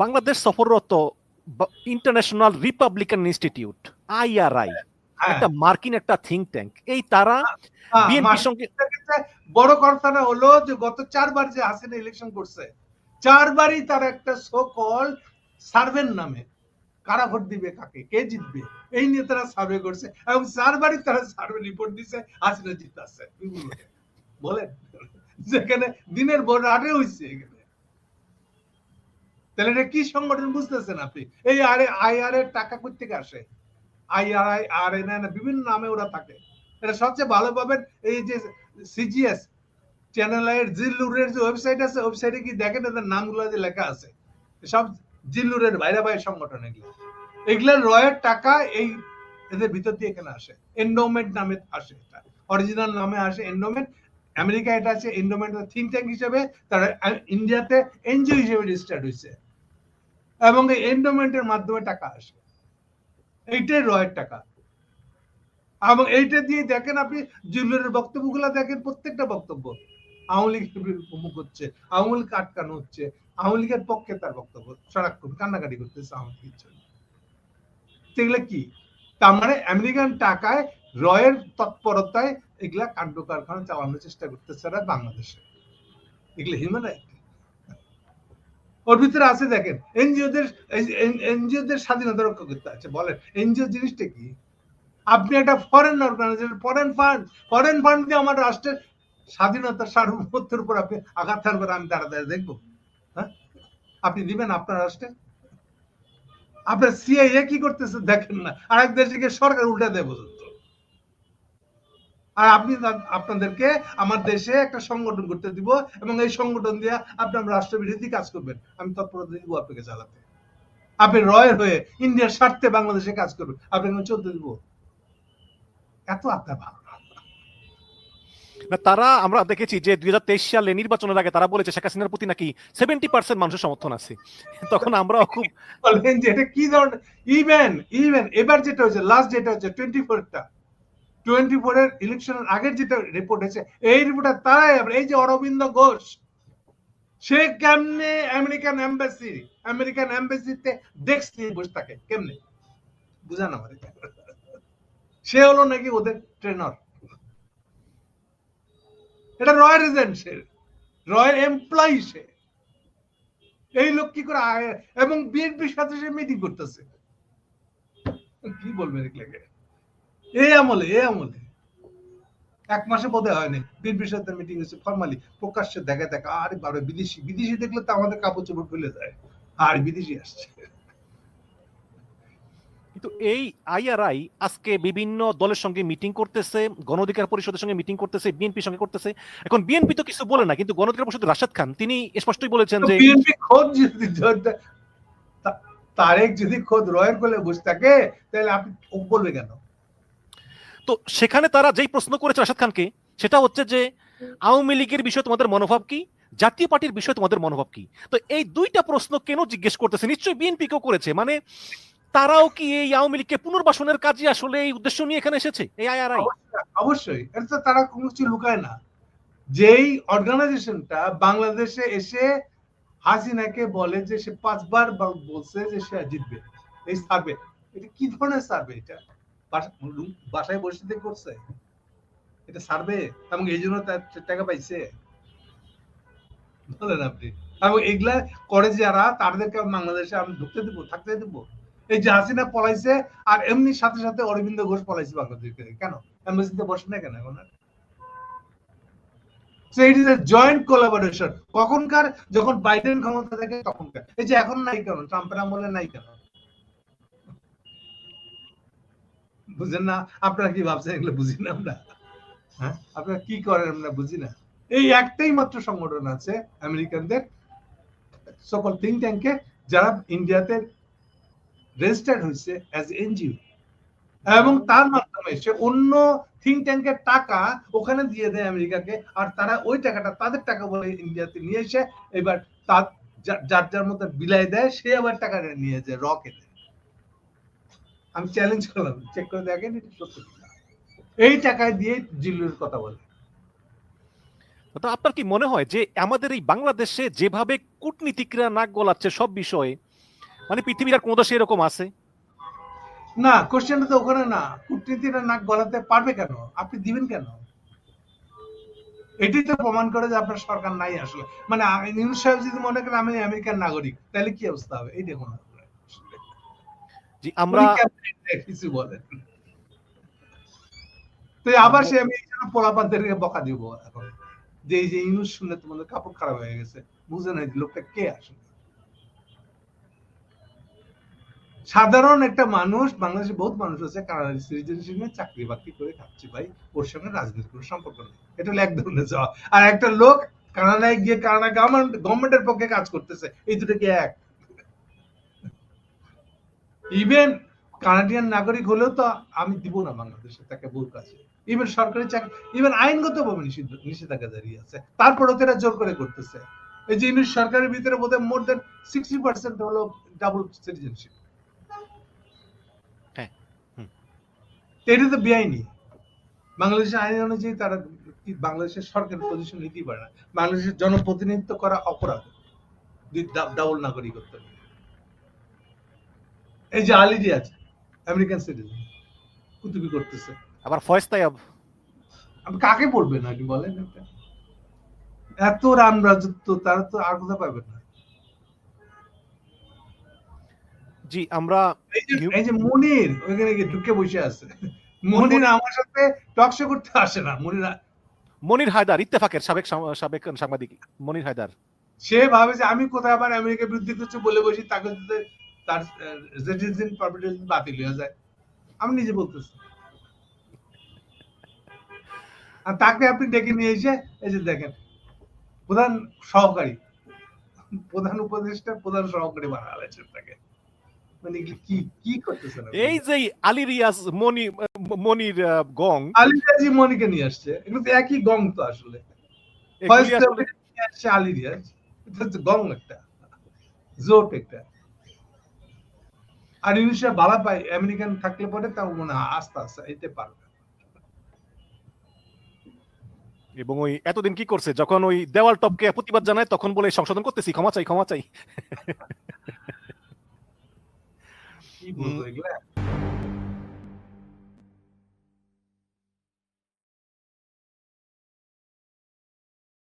বাংলাদেশ সফররত international Republican institute IRI একটা মার্কিন একটা থিঙ্ক ট্যাঙ্ক এই তারা বিএনপির সঙ্গে বড় কথাটা হলো যে গত চারবার যে হাসিনা ইলেকশন করছে চারবারই তার একটা সো কল সার্ভের নামে কারা ভোট দিবে কাকে কে জিতবে এই নিয়ে তারা সার্ভে করছে এবং চারবারই তারা সার্ভে রিপোর্ট দিছে হাসিনা জিতাছে। বলেন। যেখানে দিনের ভোট আটে হয়েছে এখানে। তাহলে এটা কি সংগঠন বুঝতেছেন আপনি? এই আরে আইআর এর টাকা কোথেকে আসে? আইআরআই আর এন এন, বিভিন্ন নামে ওরা থাকে। এটা সবচেয়ে ভালো পাবেন এই যে সিজিএস চ্যানেল এর জিল্লুরের যে ওয়েবসাইট আছে, ওয়েবসাইটে কি দেখেন এদের নামগুলো যে লেখা আছে। সব জিল্লুরের বাইরে বাইরে সংগঠন এগুলো। এগুলো রয়ের টাকা এই এদের ভিতর দিয়ে এখানে আসে। এন্ডোমেন্ট নামে আসে এটা। অরিজিনাল নামে আসে এন্ডোমেন্ট আমেরিকা এটা আছে এন্ডোমেন্ট থিঙ্ক ট্যাঙ্ক হিসেবে। তারা ইন্ডিয়াতে এনজিও হিসেবে রেজিস্টার্ড হয়েছে এবং এই এন্ডোমেন্টের মাধ্যমে টাকা আসে। এইটাই রয়ের টাকা। এবং এইটা দিয়ে দেখেন আপনি জুয়েলারের বক্তব্যগুলো দেখেন, প্রত্যেকটা বক্তব্য। আওয়ামী লীগের মুখ হচ্ছে, আওয়ামী লীগ আটকানো হচ্ছে, আওয়ামী লীগের পক্ষে তার বক্তব্য সারাক্ষণ কান্নাকাটি করতেছে আওয়ামী লীগের জন্য। সেগুলো কি? তার মানে আমেরিকান টাকায় রয়ের তৎপরতায় এগুলা কাণ্ড কারখানা চালানোর চেষ্টা করতেছে বাংলাদেশে। এগুলো হিউম্যান রাইট ওর ভিতরে আছে দেখেন, এনজিওদের এনজিওদের স্বাধীনতা রক্ষা করতে আছে। বলেন, এনজিও জিনিসটা কি? আপনি একটা foreign organisation foreign fund foreign fund দিয়ে আমার রাষ্ট্রের স্বাধীনতার সার্বভৌমত্বের উপর আপনি আঘাত হানবেন আমি দাঁড়া দাঁড়া দেখব। হ্যাঁ? আপনি দিবেন আপনার রাষ্ট্রে? আপনার সিআইএ কি করতেছে দেখেন না। আরেক দেশে গিয়ে সরকার উল্টা দেয় পর্যন্ত আর আপনি আপনাদেরকে আমার দেশে একটা সংগঠন করতে দিব এবং এই সংগঠন দিয়ে আপনি আমার রাষ্ট্রবিরোধী কাজ করবেন। আমি তৎপরতা দিব আপনাকে চালাতে আপনি রয়ের হয়ে ইন্ডিয়ার স্বার্থে বাংলাদেশে কাজ করবেন আপনাকে চলতে দিব। এত আপনার ভালো না, তারা আমরা দেখেছি যে দুই হাজার তেইশ সালে নির্বাচনের আগে তারা বলেছে শেখ হাসিনার প্রতি নাকি সেভেন্টি পার্সেন্ট মানুষের সমর্থন আছে। তখন আমরা খুব বলেন যে এটা কি ধরনের ইভেন ইভেন এবার যেটা হয়েছে লাস্ট যেটা হচ্ছে টোয়েন্টি ফোরটা টোয়েন্টি ফোর এর ইলেকশনের আগের যেটা রিপোর্ট হয়েছে এই রিপোর্টটা তারাই এই যে অরবিন্দ ঘোষ, সে কেমনে আমেরিকান এম্বাসি আমেরিকান এম্বাসিতে ডেস্ক নিয়ে বসে থাকে? কেমনে? বুঝান আমার সে হলো নাকি ওদের ট্রেনার এটা রয়্যাল এজেন্ট সে রয়্যাল এমপ্লয়ি সে। এই লোক কি করে এবং বিএনপির সাথে সে মিটিং করতেছে। কি বলবে এগুলোকে? এই আমলে এই আমলে। এক মাসে বোধহয় হয়নি বিএনপির সাথে মিটিং হয়েছে ফর্মালি প্রকাশ্যে দেখা দেখা আরে বাবা বিদেশি বিদেশি দেখলে তো আমাদের কাপড় চোপড় খুলে যায়। আর বিদেশি আসছে। কিন্তু এই আইআরআই আজকে বিভিন্ন দলের সঙ্গে মিটিং করতেছে গণ অধিকার পরিষদের সঙ্গে মিটিং করতেছে বিএনপির সঙ্গে করতেছে। এখন বিএনপি তো কিছু বলে না কিন্তু গণ অধিকার পরিষদ রাশেদ খান তিনি স্পষ্টই বলেছেন যে বিএনপি খোদ যদি তারেক যদি খোদ রয়ের কোলে বসে থাকে তাহলে আপনি বলবে কেন? তো সেখানে তারা যেই প্রশ্ন করেছে রাশেদ খানকে, সেটা হচ্ছে যে আওয়ামী লীগের বিষয়ে তোমাদের মনোভাব কি? জাতীয় পার্টির বিষয়ে তোমাদের মনোভাব কি? তো এই দুইটা প্রশ্ন কেন জিজ্ঞেস করতেছে? নিশ্চয়ই বিএনপি কেও করেছে। মানে তারাও কি এই আওয়ামী লীগকে পুনর্বাসনের কাজে আসলে এই উদ্দেশ্য নিয়ে এখানে এসেছে? এই আইআরআই অবশ্যই এটা তো তারা কোনো কিছু লুকায় না। যেই অর্গানাইজেশনটা বাংলাদেশে এসে হাসিনাকে বলে যে সে পাঁচবার বলছে যে সে জিতবে, এই সার্ভে। এটা কি ধরনের সার্ভে এটা? বাসায় বসে থেকে করছে, এটা সার্ভে এবং এই জন্য টাকা পাইছে। বলেন আপনি। এবং এগুলা করে যারা, তাদেরকে বাংলাদেশে আমি ঢুকতে দিব, থাকতে দিব। এই যে হাসিনা পলাইছে, আর এমনি সাথে সাথে অরবিন্দ ঘোষ পলাইছে বাংলাদেশ। কেন? এম্বাসিতে বসে না কেন এখন? A joint কখনকার যখন বাইডেন ক্ষমতা থাকে, তখনকার। এই যে এখন নাই কেন? ট্রাম্পের আমলে নাই কেন? বুঝেন না? আপনারা কি ভাবছেন এগুলো বুঝি না আমরা? হ্যাঁ? আপনারা কি করেন আমরা বুঝি না। এই একটাই মাত্র সংগঠন আছে আমেরিকানদের সকল থিঙ্ক ট্যাঙ্কে যারা ইন্ডিয়াতে রেজিস্টার্ড হয়েছে অ্যাজ এনজিও। এবং তার মাধ্যমে সে অন্য থিঙ্ক ট্যাঙ্কের টাকা ওখানে দিয়ে দেয় আমেরিকাকে, আর তারা ওই টাকাটা তাদের টাকা বলে ইন্ডিয়াতে নিয়ে এসে এবার তার যার যার মধ্যে বিলাই দেয়, সে আবার টাকাটা নিয়ে যায় রকে দেয় আমি চ্যালেঞ্জ করলাম চেক করে দেখেন এটা সত্য এই টাকায় দিয়ে জিল্লুর কথা বলে। তো আপনার কি মনে হয় যে আমাদের এই বাংলাদেশে যেভাবে কূটনীতিকরা নাক গলাচ্ছে সব বিষয়ে মানে পৃথিবীর আর কোন দেশে এরকম আছে? না কোশ্চেনটা তো ওখানে না। কূটনীতিরা নাক গলাতে পারবে কেন? আপনি দিবেন কেন? এটি তো প্রমাণ করে যে আপনার সরকার নাই আসলে। মানে নিউজ সাহেব যদি মনে করেন আমি আমেরিকার নাগরিক তাহলে কি অবস্থা হবে? এই দেখুন। আপনারা। জি আমরা কিছু বলেন তো আবার সে আমি পোলাপানদেরকে বকা দিব এখন যে এই যে শুনে তোমাদের কাপড় খারাপ হয়ে গেছে বুঝে নাই লোকটা কে আসলে। সাধারণ একটা মানুষ বাংলাদেশে বহুত মানুষ আছে কানাডা সিটিজেনশিপ নিয়ে চাকরি বাকরি করে খাচ্ছে ভাই ওর সঙ্গে রাজনীতির কোনো সম্পর্ক নেই। এটা হলো এক ধরনের যাওয়া আর একটা লোক কানাডায় গিয়ে কানাডা গভর্নমেন্ট গভর্নমেন্টের পক্ষে কাজ করতেছে এই দুটো কি এক? ইভেন কানাডিয়ান নাগরিক হলেও তো আমি দিব না বাংলাদেশে তাকে ভুল কাছে। ইভেন সরকারি চাকরি ইভেন আইনগত ভাবে নিষিদ্ধ নিষেধাজ্ঞা দাঁড়িয়ে আছে। তারপরেও তো জোর করে করতেছে। এই যে ইংলিশ সরকারের ভিতরে বোধহয় মোর দেন সিক্সটি পার্সেন্ট হলো ডাবল সিটিজেনশিপ হ্যাঁ, এটা তো বেআইনি। বাংলাদেশের আইন অনুযায়ী তারা বাংলাদেশের সরকারের পজিশন নিতেই পারে না। বাংলাদেশের জনপ্রতিনিধিত্ব করা অপরাধ। ডাবল নাগরিকত্ব নিয়ে। এই যে আলিজি আছে আমেরিকান সিটিজেন কুতুবি করতেছে। আবার ফয়েজ আপনি কাকে পড়বেন আপনি বলেন এত রাম রাজত্ব তারা তো আর কোথাও পাবেন না। জি আমরা এই যে মনির ওইখানে গিয়ে ঢুকে বসে আছে। মনির আমার সাথে টকশো করতে আসে না। মনির মনির হায়দার ইত্তেফাকের সাবেক সাবেক সাংবাদিক মনির হায়দার। সে ভাবে যে আমি কোথায় আবার আমেরিকার বিরুদ্ধে কিছু বলে বসি তাকে তার সিটিজেন পারমিটেশন বাতিল হয়ে যায়। আমি নিজে বলতেছি। আর তাকে আপনি ডেকে নিয়ে এসে এই যে দেখেন প্রধান সহকারী প্রধান উপদেষ্টা প্রধান সহকারী বানালেছেন তাকে। মানে কি কি কি করতেছেন এই যে আলী রিয়াজ মনি মনির গং। আলিরাজি মনিকে নিয়ে আসছে। এগুলো তো একই গং তো আসলে। ফার্স্ট আসছে আলিরিয়াজ এটা হচ্ছে গং একটা জোট একটা। আর ইউনিশা বালা পায় আমেরিকান থাকলে পরে তাও মনে হয় আস্তে আস্তে এতে পারবে। এবং ওই এতদিন কি করছে? যখন ওই দেওয়াল টপকে প্রতিবাদ জানায় তখন বলে সংশোধন করতেছি ক্ষমা চাই ক্ষমা চাই। কি বলব এগুলা?